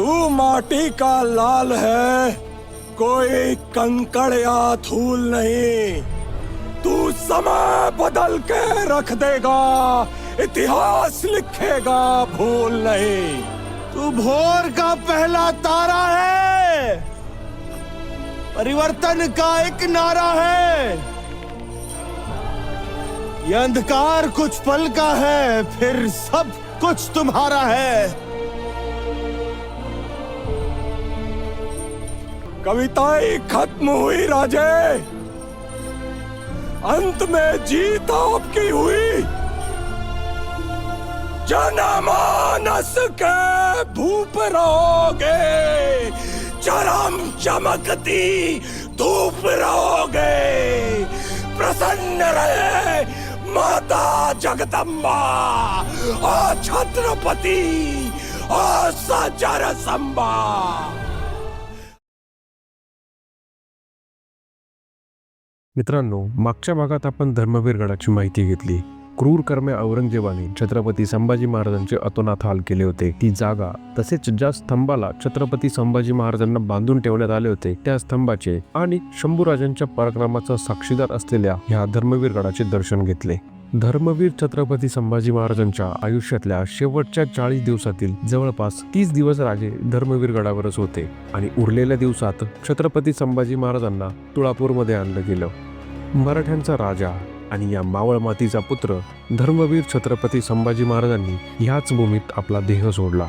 तू माटी का लाल है, कोई कंकड़ या धूल नहीं। तू समय बदल के रख देगा, इतिहास लिखेगा, भूल नहीं। तू भोर का पहला तारा है, परिवर्तन का एक नारा है। ये अंधकार कुछ पल का है, फिर सब कुछ तुम्हारा है। कविताएँ खत्म हुई, राजे। अंत में जीत आपकी हुई। जनमानस के भूप रहोगे, चरम चमकती धूप रहोगे। प्रसन्न रहे माता जगदम्बा और छत्रपति और सजर संबा मित्रांनो मागच्या भागात आपण धर्मवीर गडाची माहिती घेतली. क्रूर कर्मे औरंगजेबाने छत्रपती संभाजी महाराजांचे अतोनात हाल केले होते. ती जागा तसेच ज्या स्तंभाला छत्रपती संभाजी महाराजांना बांधून ठेवण्यात आले होते त्या स्तंभाचे आणि शंभूराजांच्या पराक्रमाचा साक्षीदार असलेल्या ह्या धर्मवीर गडाचे दर्शन घेतले. धर्मवीर छत्रपती संभाजी महाराजांच्या आयुष्यातल्या शेवटच्या चाळीस दिवसातील जवळपास तीस दिवस राजे धर्मवीर गडावरच होते आणि उरलेल्या दिवसात छत्रपती संभाजी महाराजांना तुळापूरमध्ये आणलं गेलं. मराठ्यांचा राजा आणि या मावळ मातीचा पुत्र धर्मवीर छत्रपती संभाजी महाराजांनी ह्याच भूमीत आपला देह सोडला.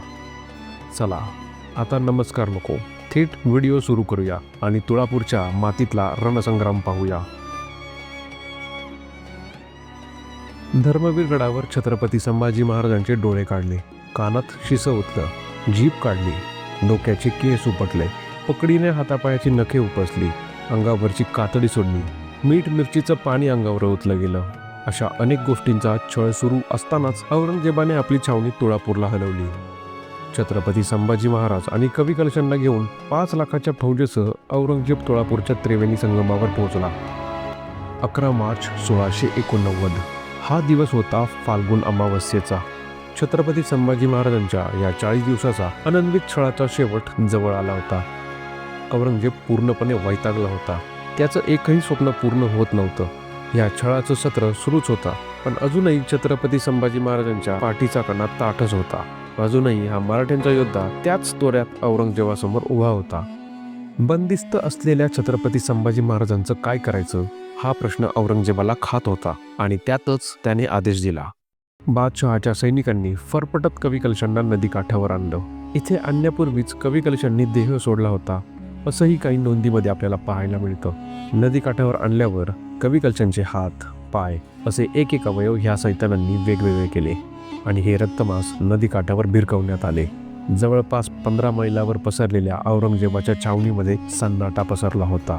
चला आता नमस्कार नको. थेट व्हिडिओ सुरू करूया आणि तुळापूरच्या मातीतला रणसंग्राम पाहूया. धर्मवीर गडावर छत्रपती संभाजी महाराजांचे डोळे काढले. कानात शिस उतलं जीप काढली. डोक्याचे केस उपटले. पकडीने हातापायाची नखे उपसली. अंगावरची कातडी सोडली. मीठ मिरचीचं पाणी अंगावर ओतलं गेलं. अशा अनेक गोष्टींचा छळ सुरू असतानाच औरंगजेबाने आपली छावणी तुळापूरला हलवली. छत्रपती संभाजी महाराज आणि कवी कलशांना घेऊन पाच लाखाच्या फौजेसह औरंगजेब तुळापूरच्या त्रिवेणी संगमावर पोहोचला. अकरा मार्च सोळाशे एकोणनव्वद. हा दिवस होता फाल्गुन अमावस्येचा. छत्रपती संभाजी महाराजांच्या या चाळीस दिवसाचा अनन्वित छळाचा शेवट जवळ आला होता. औरंगजेब पूर्णपणे वैतागला होता. त्याचं एकही स्वप्न पूर्ण होत नव्हतं. या छळाचं सत्र सुरूच होता पण अजूनही छत्रपती संभाजी महाराजांच्या पाठीचा कणा ताठच होता. अजूनही हा मराठ्यांचा योद्धा त्याच तोऱ्यात औरंगजेबासमोर उभा होता. बंदिस्त असलेल्या छत्रपती संभाजी महाराजांचं काय करायचं हा प्रश्न औरंगजेबाला खात होता आणि त्यातच त्याने आदेश दिला. बादशहाच्या सैनिकांनी फरफटत कवी कलशांना नदीकाठावर आणलं. इथे आणण्यापूर्वीच कवी कलशांनी देह सोडला होता. असंही काही नोंदीमध्ये आपल्याला पाहायला मिळतं. नदीकाठावर आणल्यावर कवी कलशांचे हात पाय असे एक एक अवयव ह्या सैतानांनी वेगवेगळे केले आणि हे रक्तमास नदीकाठावर भिरकवण्यात आले. जवळपास पंधरा मैलावर पसरलेल्या औरंगजेबाच्या छावणीमध्ये सन्नाटा पसरला होता.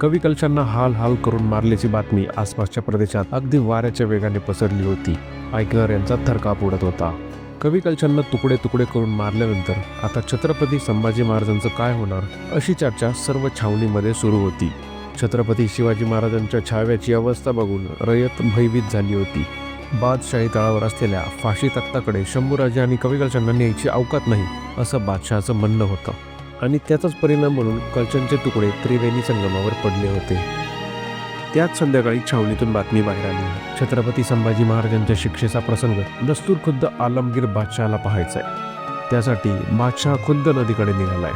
कवी कलशांना हाल हाल करून मारल्याची बातमी आसपासच्या प्रदेशात अगदी वाऱ्याच्या वेगाने पसरली होती. ऐकणाऱ्यांचा थरकाप उडत होता. कवी कलशांना तुकडे तुकडे करून मारल्यानंतर आता छत्रपती संभाजी महाराजांचं काय होणार अशी चर्चा सर्व छावणीमध्ये सुरू होती. छत्रपती शिवाजी महाराजांच्या छाव्याची अवस्था बघून रयत भयभीत झाली होती. बादशाही तळावर असलेल्या फाशी तख्ताकडे शंभूराजे आणि कवी कलशांना न्यायची अवकात नाही असं बादशहाचं म्हणणं होतं. आणि त्याचाच परिणाम म्हणून कलशांचे तुकडे त्रिवेणी संगमावर पडले होते. त्याच संध्याकाळी छावणीतून बातमी बाहेर आली. छत्रपती संभाजी महाराजांच्या शिक्षेचा प्रसंग दस्तूर खुद्द आलमगीर बादशहाला पाहायचाय. त्यासाठी बादशहा खुद्द नदीकडे निघालाय.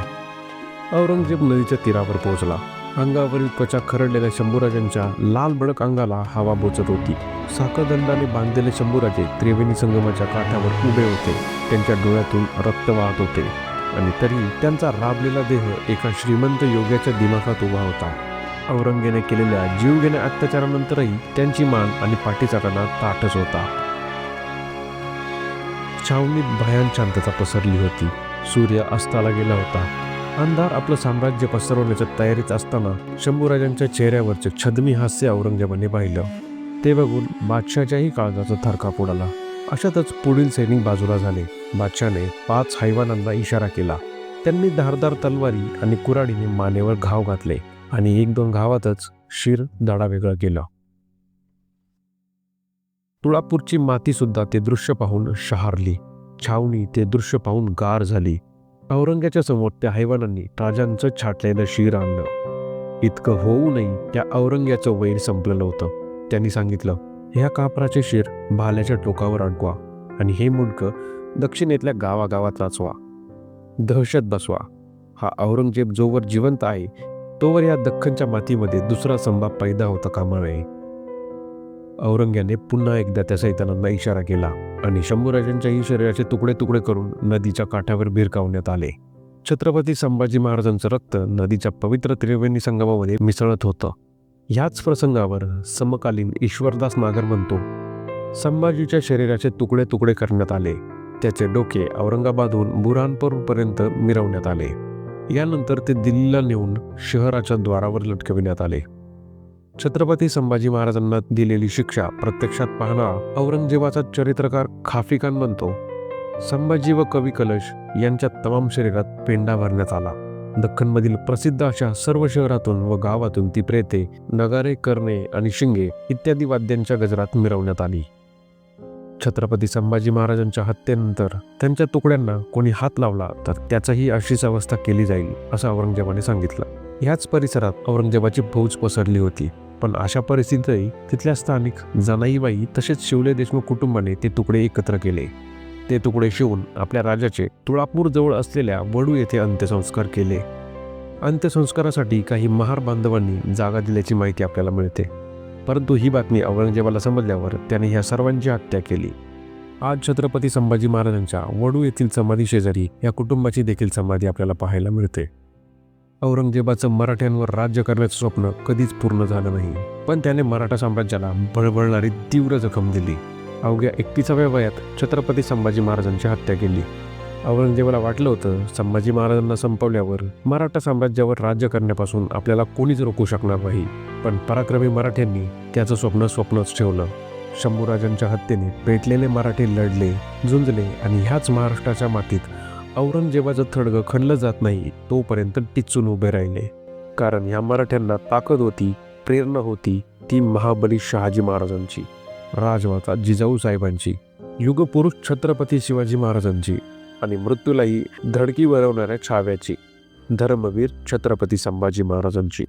औरंगजेब नदीच्या तीरावर पोहोचला. अंगावरील त्वचा खरडलेल्या शंभूराजांच्या लाल बडक अंगाला हवा बोचत होती. साखरदंडाने बांधलेले शंभूराजे त्रिवेणी संगमाच्या काठावर उभे होते. त्यांच्या डोळ्यातून रक्त वाहत होते. आणि तरी त्यांचा राबलेला देह एका श्रीमंत योग्याच्या दिमाखात उभा होता. औरंगेने केलेल्या जीवघेण्या अत्याचारानंतरही त्यांची मान आणि पाठीचा ताटच होता. छावणीत भयान शांतता पसरली होती. सूर्य अस्ताला गेला होता. अंधार आपलं साम्राज्य पसरवण्याच्या तयारीत असताना शंभूराजांच्या चेहऱ्यावरचे छदमी हास्य औरंगजेबाने पाहिलं. ते बघून बादशाच्याही काळजाचा थरकाप उडाला. अशातच पुढील सैनिक बाजूला झाले. बादशाने पाच हैवानांना इशारा केला. त्यांनी धारदार तलवारी आणि कुऱ्हाडीने मानेवर घाव घातले. आणि एक दोन गावातच शिर दाडा वेगळा केला. तुळापूरची माती सुद्धा ते दृश्य पाहून शहारली. छावणी ते दृश्य पाहून गार झाली. औरंग्याच्या समोर त्या हैवानांनी राजांचं छाटलेलं शिर आणलं. इतकं होऊनही त्या औरंग्याचं वैर संपलेलं होतं. त्यांनी सांगितलं ह्या कापराचे शिर भाल्याच्या टोकावर अडकवा आणि हे मुंडकं दक्षिणेतल्या गावागावात वाचवा दहशत बसवा. हा औरंगजेब जोवर जिवंत आहे तोवर या दख्खनच्या मातीमध्ये दुसरा संभा पैदा होता कामा नये औरंग्याने पुन्हा एकदा त्या सैतानांना इशारा केला आणि शंभूराजांच्याही शरीराचे तुकडे तुकडे करून नदीच्या काठावर भिरकावण्यात आले. छत्रपती संभाजी महाराजांचं रक्त नदीच्या पवित्र त्रिवेणी संगमामध्ये मिसळत होतं. ह्याच प्रसंगावर समकालीन ईश्वरदास नागर म्हणतो संभाजीच्या शरीराचे तुकडे तुकडे करण्यात आले. त्याचे डोके औरंगाबादहून बुरहानपूरपर्यंत मिरवण्यात आले. यानंतर ते दिल्लीला नेऊन शहराच्या द्वारावर लटकविण्यात आले. छत्रपती संभाजी महाराजांना दिलेली शिक्षा प्रत्यक्षात पाहणारा औरंगजेबाचा चरित्रकार खाफिकान म्हणतो संभाजी व कवी कलश यांच्या तमाम शरीरात पेंडा भरण्यात आला. दख्खनमधील प्रसिद्ध अशा सर्व शहरातून व गावातून ती प्रेते नगारे करणे आणि शिंगे इत्यादी वाद्यांच्या गजरात मिरवण्यात आली. छत्रपती संभाजी महाराजांच्या हत्येनंतर त्यांच्या तुकड्यांना कोणी हात लावला तर त्याचाही अशीच अवस्था केली जाईल असं औरंगजेबाने सांगितलं. ह्याच परिसरात औरंगजेबाची फौज पसरली होती पण अशा परिस्थितीतही तिथल्या स्थानिक जनाईबाई तसेच शिवले देशमुख कुटुंबाने ते तुकडे एकत्र केले. ते तुकडे शिवून आपल्या राजाचे तुळापूर जवळ असलेल्या वडू येथे अंत्यसंस्कार केले. अंत्यसंस्कारासाठी काही महार बांधवांनी जागा दिल्याची माहिती आपल्याला मिळते. परंतु ही बातमी औरंगजेबाला समजल्यावर त्याने ह्या सर्वांची हत्या केली. आज छत्रपती संभाजी महाराजांच्या वडू येथील समाधी शेजारी या कुटुंबाची देखील समाधी आपल्याला पाहायला मिळते. औरंगजेबाचं मराठ्यांवर राज्य करण्याचं स्वप्न कधीच पूर्ण झालं नाही पण त्याने मराठा साम्राज्याला बळबळणारी तीव्र जखम दिली. अवघ्या एकतीसाव्या वयात छत्रपती संभाजी महाराजांची हत्या केली. औरंगजेबाला वाटलं होतं संभाजी महाराजांना संपवल्यावर मराठा साम्राज्यावर राज्य करण्यापासून आपल्याला कोणीच रोखू शकणार नाही. पण पराक्रमी मराठ्यांनी त्याचं स्वप्न स्वप्नच ठेवलं. शंभूराजांच्या हत्येने पेटलेले मराठे लढले झुंजले आणि ह्याच महाराष्ट्राच्या मातीत औरंगजेबाचं थडगं खणलं जात नाही तोपर्यंत टिचून उभे राहिले. कारण ह्या मराठ्यांना ताकद होती प्रेरणा होती ती महाबली शहाजी महाराजांची राजमाता जिजाऊ साहेबांची युगपुरुष छत्रपती शिवाजी महाराजांची. आणि मृत्यूलाही धडकी वरवणाऱ्या छाव्याची. धर्मवीर छत्रपती संभाजी महाराजांची.